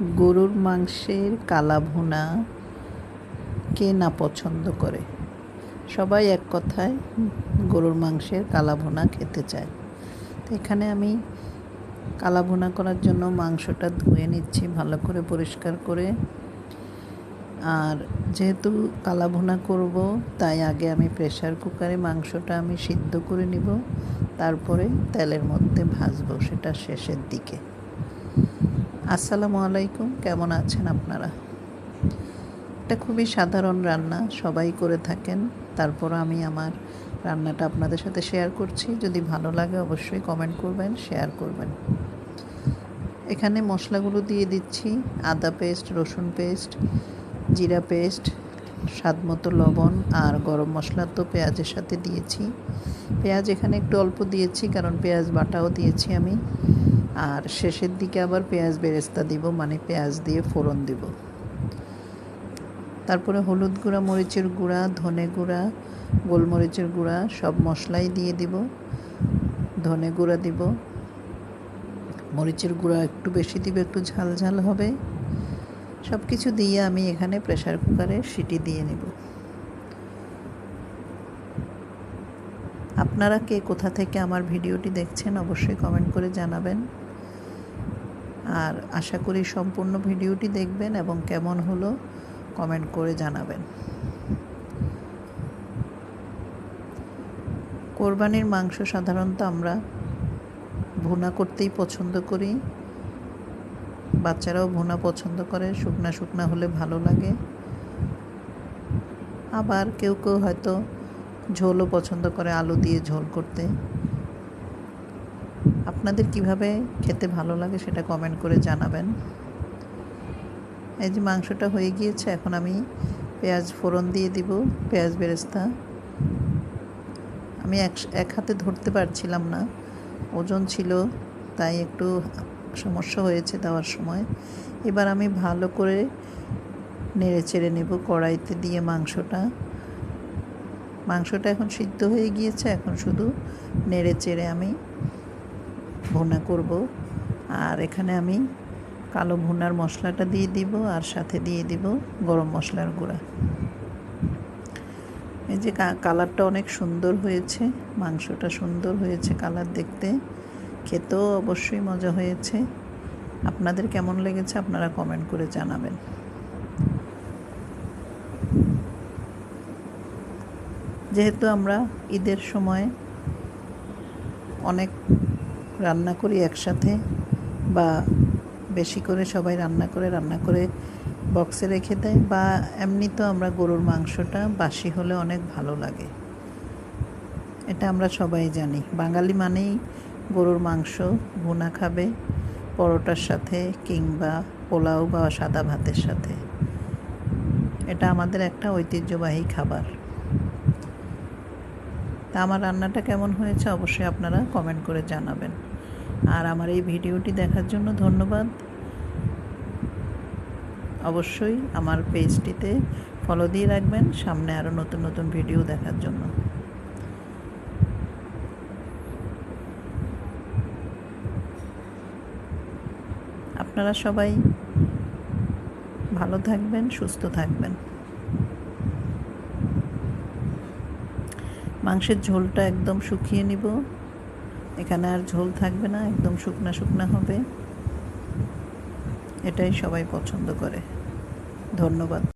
গরুর মাংসের কালা ভুনা কে না পছন্দ করে? সবাই এক কথায় গরুর মাংসের কালা ভুনা খেতে চায়। তো এখানে আমি কালা ভুনা করার জন্য মাংসটা ধুয়ে নিচ্ছি, ভালো করে পরিষ্কার করে। আর যেহেতু কালা ভুনা করব, তাই আগে আমি প্রেশার কুকারে মাংসটা আমি সিদ্ধ করে নিব, তারপরে তেলের মধ্যে ভাজবো সেটা শেষের দিকে। আসসালামু আলাইকুম, কেমন আছেন আপনারা? এটা খুবই সাধারণ রান্না, সবাই করে থাকেন। তারপর আমি আমার রান্নাটা আপনাদের সাথে শেয়ার করছি। যদি ভালো লাগে অবশ্যই কমেন্ট করবেন শেয়ার করবেন। এখানে মশলাগুলো দিয়ে দিচ্ছি। আদা পেস্ট রসুন পেস্ট জিরা পেস্ট স্বাদ মতো লবণ আর গরম মশলা তো পেঁয়াজের সাথে দিয়েছি। পেঁয়াজ এখানে একটু অল্প দিয়েছি, কারণ পেঁয়াজ বাটাও দিয়েছি আমি। আর শেষের দিকে আবার পেঁয়াজ বেরেস্তা দিব মানে পেঁয়াজ দিয়ে ফোড়ন দিব। তারপরে হলুদ গুঁড়া, মরিচের গুঁড়া, ধনে গুঁড়া, গোলমরিচের গুঁড়া সব মশলাই দিয়ে দিব, ধনে গুঁড়া দিব। মরিচের গুঁড়া একটু বেশি দিব, একটু ঝাল ঝাল হবে। সব কিছু দিয়ে আমি এখানে প্রেশার কুকারে সিটি দিয়ে নেব। আপনারা কে কোথা থেকে আমার ভিডিওটি দেখছেন অবশ্যই কমেন্ট করে জানাবেন। আর আশা করি সম্পূর্ণ ভিডিওটি দেখবেন এবং কেমন হলো কমেন্ট করে জানাবেন। কোরবানির মাংস সাধারণত আমরা ভুনা করতেই পছন্দ করি। বাচ্চারাও ভুনা পছন্দ করে, শুকনা শুকনা হলে ভালো লাগে। আবার কেউ কেউ হয়তো ঝোলও পছন্দ করে, আলু দিয়ে ঝোল করতে। আপনাদের কীভাবে খেতে ভালো লাগে সেটা কমেন্ট করে জানাবেন। এই যে মাংসটা হয়ে গিয়েছে, এখন আমি পেঁয়াজ ফোড়ন দিয়ে দিব, পেঁয়াজ বেরেস্তা। আমি এক এক হাতে ধরতে পারছিলাম না, ওজন ছিল, তাই একটু সমস্যা হয়েছে দেওয়ার সময়। এবার আমি ভালো করে নেড়ে চেড়ে নেব কড়াইতে দিয়ে মাংসটা। মাংসটা এখন সিদ্ধ হয়ে গিয়েছে, এখন শুধু নেড়ে চেড়ে আমি ভুনা করব। আর এখানে আমি কালো ভুনার মশলাটা দিয়ে দিব আর সাথে দিয়ে দিব গরম মশলার গুঁড়া। এই যে কালারটা অনেক সুন্দর হয়েছে, মাংসটা সুন্দর হয়েছে কালার দেখতে। খেতেও অবশ্যই মজা হয়েছে। আপনাদের কেমন লেগেছে আপনারা কমেন্ট করে জানাবেন। যেহেতু আমরা ঈদের সময় অনেক রান্না করি একসাথে বা বেশি করে সবাই রান্না করে রান্না করে বক্সে রেখে দেয় বা এমনি তো আমরা গরুর মাংসটা বাসি হলে অনেক ভালো লাগে। এটা আমরা সবাই জানি। বাঙালি মানেই গরুর মাংস ভুনা খাবে পরোটার সাথে কিংবা পোলাও বা সাদা ভাতের সাথে। এটা আমাদের একটা ঐতিহ্যবাহী খাবার। তা আমার রান্নাটা কেমন হয়েছে অবশ্যই আপনারা কমেন্ট করে জানাবেন। আর আমার এই ভিডিওটি দেখার জন্য ধন্যবাদ। অবশ্যই আমার পেজটিতে ফলো দিয়ে রাখবেন, সামনে আরও নতুন নতুন ভিডিও দেখার জন্য। আপনারা সবাই ভালো থাকবেন, সুস্থ থাকবেন। মাংসের ঝোলটা একদম শুকিয়ে নিব। এখানে আর ঝোল থাকবে না, একদম শুকনা শুকনা হবে। এটাই সবাই পছন্দ করে। ধন্যবাদ।